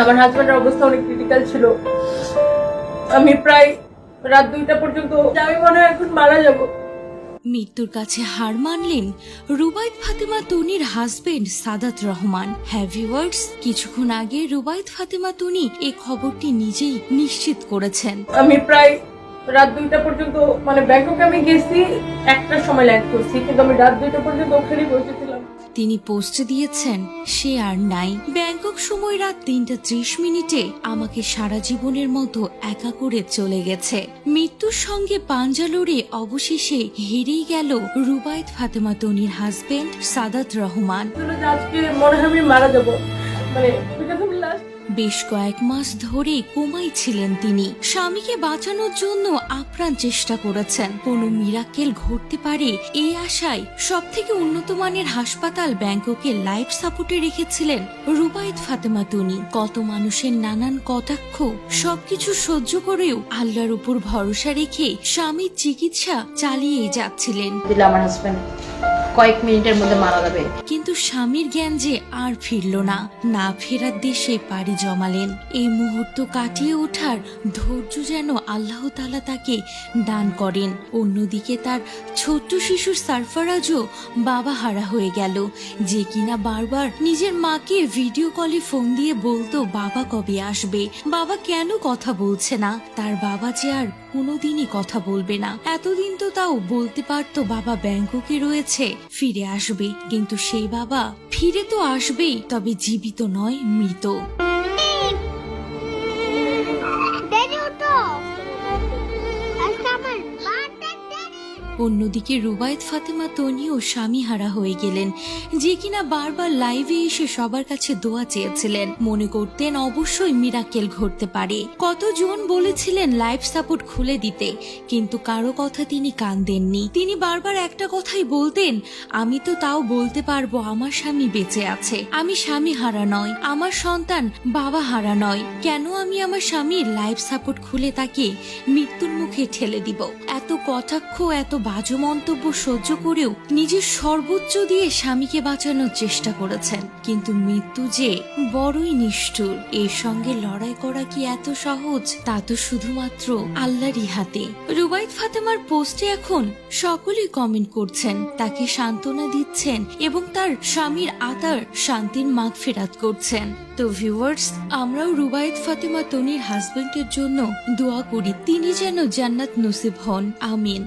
আমার হাজবেন্ডের অবস্থা অনেক ক্রিটিক্যাল ছিল। আমি প্রায় রাত দুইটা পর্যন্ত আমি মনে হয় এখন মারা যাব। মৃত্যুর কাছে হার মানলেন Rubaid Fatema তনির husband Sadat Rahman. Heavy words কিছুক্ষণ আগে রুবাইদ ফাতেমা তনি এ খবরটি নিজেই নিশ্চিত করেছেন। আমি প্রায় রাত দুইটা পর্যন্ত মানে ব্যাংককে আমি গেছি একটার সময় ল্যান্ড করছি কিন্তু আমি রাত দুইটা পর্যন্ত ওখানেই বসেছিলাম তিনি পোস্ট দিয়েছেন, সে আর নাই। ব্যাংকক সময় রাত তিনটা ত্রিশ মিনিটে আমাকে সারা জীবনের মতো একা করে চলে গেছে। মৃত্যুর সঙ্গে পাঞ্জালোরে অবশেষে হেরেই গেল রুবায়ত ফাতেমা তনির হাজবেন্ড সাদাত রহমান। আজকে মনে হয় আমি মারা মানে বেশ কয়েক মাস ধরে কোমাই ছিলেন তিনি। স্বামীকে বাঁচানোর জন্য আপ্রাণ চেষ্টা করেছেন। কোনো মিরাকেল ঘটতে পারে এই আশায় সব থেকে উন্নত মানের হাসপাতাল ব্যাংককে লাইফ সাপোর্টে রেখেছিলেন রুবাইদ ফাতেমা তুনি। কত মানুষের নানান কটাক্ষ, সবকিছু সহ্য করেও আল্লাহর উপর ভরসা রেখে স্বামীর চিকিৎসা চালিয়ে যাচ্ছিলেন। আমার হাজবেন্ড কয়েক মিনিটের মধ্যে মারা যাবে। কিন্তু স্বামীর জ্ঞান যে আর ফিরল না না ফেরার দেশে পাড়ি জমালেন। এই মুহূর্ত কাটিয়ে ওঠার ধৈর্য যেন আল্লাহ তালা তাকে দান করেন। অন্যদিকে তার ছোট্ট শিশুর সারফারাজও বাবা হারা হয়ে গেল। যে কিনা বারবার নিজের মাকে ভিডিও কলে ফোন দিয়ে বলতো, বাবা কবে আসবে? বাবা কেন কথা বলছে না? তার বাবা যে আর কোনোদিনই কথা বলবে না। এতদিন তো তাও বলতে পারতো বাবা ব্যাংককে রয়েছে, ফিরে আসবে। কিন্তু সেই বাবা ফিরে তো আসবেই, তবে জীবিত নয়, মৃত। অন্যদিকে রুবায়েত ফাতেমা তনিও স্বামী হারা হয়ে গেলেন, যে কিনা বারবার লাইভে এসে সবার কাছে দোয়া চেয়েছিলেন। মনে করতেন অবশ্যই মিরাকেল ঘটতে পারে। কতজন বলেছিলেন লাইফ সাপোর্ট খুলে দিতে, কিন্তু কারও কথা তিনি কান দেননি। তিনি বারবার একটা কথাই বলতেন, আমি তো তাও বলতে পারব, আমার স্বামী বেঁচে আছে। আমি স্বামী হারা নয় আমার সন্তান বাবা হারা নয়। কেন আমি আমার স্বামীর লাইফ সাপোর্ট খুলে তাকে মৃত্যুর মুখে ঠেলে দিব? এত কটাক্ষ, এত বাজে মন্তব্য সহ্য করেও নিজের সর্বোচ্চ দিয়ে স্বামীকে বাঁচানোর চেষ্টা করেছেন। কিন্তু মৃত্যু যে বড়ই নিষ্ঠুর, এর সঙ্গে লড়াই করা কি এত সহজ, তা তো শুধুমাত্র আল্লাহরই হাতে। রুবাইদ ফাতেমার পোস্টে এখন সকলেই কমেন্ট করছেন, তাকে সান্ত্বনা দিচ্ছেন এবং তার স্বামীর আতার শান্তির মাগ ফেরাত করছেন। তো ভিউয়ার্স আমরাও রুবায়েত ফাতেমা তনির হাজবেন্ডের জন্য দোয়া করি, তিনি যেন জান্নাত নসিব হন। আমিন।